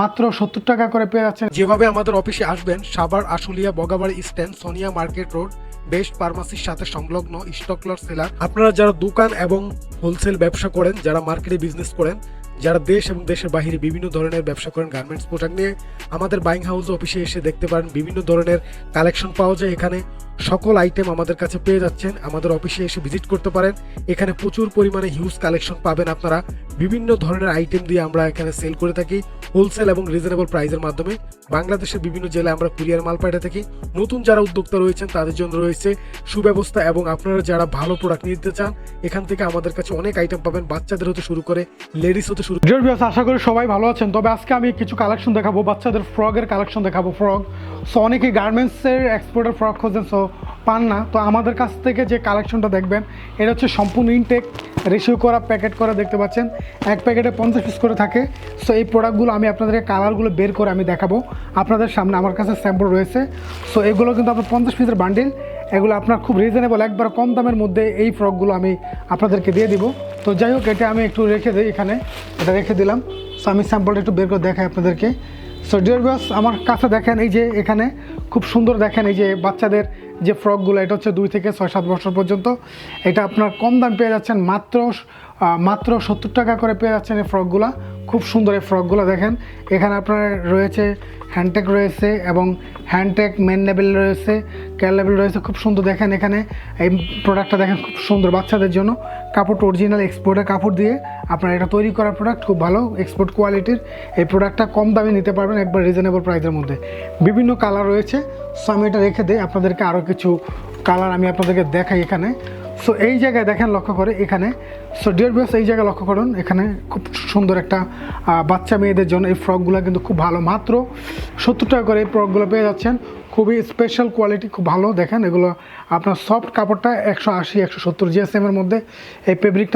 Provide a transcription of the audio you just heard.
মাত্র সত্তর টাকা করে পেয়ে যাচ্ছেন। যেভাবে আমাদের অফিসে আসবেন, Savar, Ashulia, Bogabari stand Sonia market road, best ফার্মাসির সাথে সংলগ্ন স্টকলর সেলার। আপনারা যারা দোকান এবং হোলসেল ব্যবসা করেন, যারা মার্কেটে বিজনেস করেন, যারা দেশ এবং দেশের বাইরে বিভিন্ন ধরনের ব্যবসা করেন গার্মেন্টস পোশাক নিয়ে আমাদের বাইং হাউস অফিসে এসে দেখতে পারেন, বিভিন্ন ধরনের কালেকশন পাওয়া যায় এখানে। সকল আইটেম আমাদের কাছে পেয়ে যাচ্ছেন। আমাদের অফিসে এসে ভিজিট করতে পারেন। এখানে প্রচুর পরিমাণে হিউজ কালেকশন পাবেন আপনারা। বিভিন্ন ধরনের আইটেম দিয়ে আমরা এখানে সেল করে থাকি। হোলসেল এবং রিজনেবল প্রাইসের মাধ্যমে। বাংলাদেশের বিভিন্ন জেলায় আমরা কুরিয়ার মাল পাঠিয়ে থাকি। নতুন যারা উদ্যোক্তা রয়েছেন, তাদের জন্য রয়েছে সুব্যবস্থা এবং আপনারা যারা ভালো প্রোডাক্ট নিতে চান, এখান থেকে আমাদের কাছে অনেক আইটেম পাবেন। বাচ্চাদের হতে শুরু করে লেডিস হতে শুরু ভিউয়ার্স আশা করি সবাই ভালো আছেন। তবে আজকে আমি কিছু কালেকশন দেখাবো। বাচ্চাদের ফ্রগের কালেকশন দেখাবো। ফ্রগ সো অনেকেই গার্মেন্টসের এক্সপোর্টের ফ্রক খোঁজেন সো পান না, তো আমাদের কাছ থেকে যে কালেকশনটা দেখবেন, এটা হচ্ছে সম্পূর্ণ ইনটেক রেশিও করা প্যাকেট করা দেখতে পাচ্ছেন। এক প্যাকেটে পঞ্চাশ পিস করে থাকে। সো এই প্রোডাক্টগুলো আমি আপনাদেরকে কালারগুলো বের করে আমি দেখাবো। আপনাদের সামনে আমার কাছে স্যাম্পল রয়েছে। সো এগুলো কিন্তু আপনার পঞ্চাশ পিসের বান্ডিল এগুলো আপনার খুব রিজনেবল একবার কম দামের মধ্যে এই ফ্রকগুলো আমি আপনাদেরকে দিয়ে দিব। তো, যাই হোক, এটা আমি একটু রেখে দিই এখানে। এটা রেখে দিলাম। সো আমি স্যাম্পলটা একটু বের করে দেখাই আপনাদেরকে। সো ডিয়ার আমার কাছে দেখেন এই যে এখানে, খুব সুন্দর দেখেন এই যে বাচ্চাদের যে ফ্রকগুলো, এটা হচ্ছে দুই থেকে ছয় সাত বছর পর্যন্ত। এটা আপনার কম দাম পেয়ে যাচ্ছেন মাত্র মাত্র সত্তর টাকা করে পেয়ে যাচ্ছেন এই ফ্রকগুলো। খুব সুন্দর এই ফ্রকগুলো দেখেন। এখানে আপনার রয়েছে হ্যান্ডটেক রয়েছে এবং হ্যান্ডটেক মেন লেভেল রয়েছে, ক্যাল লেভেল রয়েছে, খুব সুন্দর দেখেন এখানে। এই প্রোডাক্টটা দেখেন খুব সুন্দর বাচ্চাদের জন্য। কাপড় অরিজিনাল এক্সপোর্টের কাপড় দিয়ে আপনার এটা তৈরি করা প্রোডাক্ট খুব ভালো এক্সপোর্ট কোয়ালিটির এই প্রোডাক্টটা কম দামে নিতে পারবেন একবার রিজনেবল প্রাইসের মধ্যে। বিভিন্ন কালার রয়েছে। সো আমি এটা রেখে দিই, আপনাদেরকে আরও কিছু কালার আমি আপনাদেরকে দেখাই এখানে। সো এই জায়গায় দেখেন লক্ষ্য করে এখানে। সো ডিয়ার বিয়ার্স এই জায়গায় লক্ষ্য করুন, এখানে খুব সুন্দর একটা বাচ্চা মেয়েদের জন্য এই ফ্রকগুলো কিন্তু খুব ভালো। মাত্র সত্তর টাকা করে এই ফ্রকগুলো পেয়ে যাচ্ছেন। খুবই স্পেশাল কোয়ালিটি খুব ভালো। দেখেন এগুলো আপনার সফট কাপড়টা একশো আশি, একশো সত্তর জিএসএমের মধ্যে। এই ফেব্রিকটা